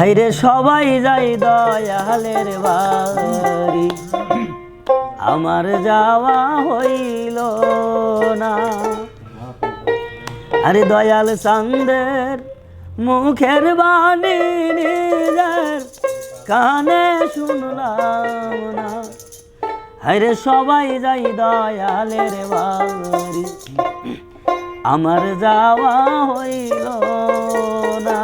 হাইরে সবাই যাই দয়ালের বাড়ি। আমার যাওয়া হইল না। আরে দয়াল চান্দের মুখের বাণী নিজের কানে শুনলাম না। হাইরে সবাই যাই দয়ালের বাড়ি। আমার যাওয়া হইল না।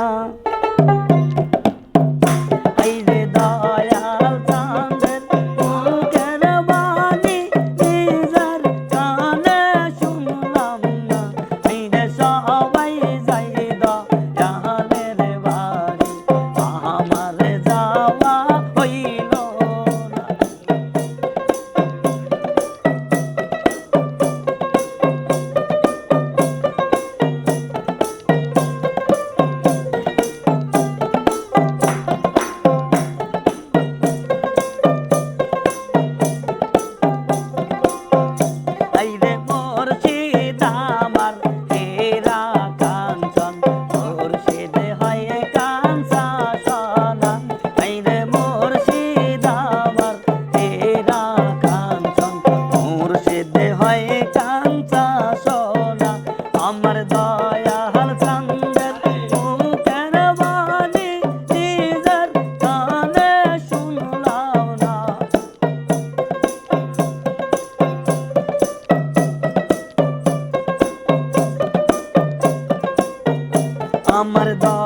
আমার দা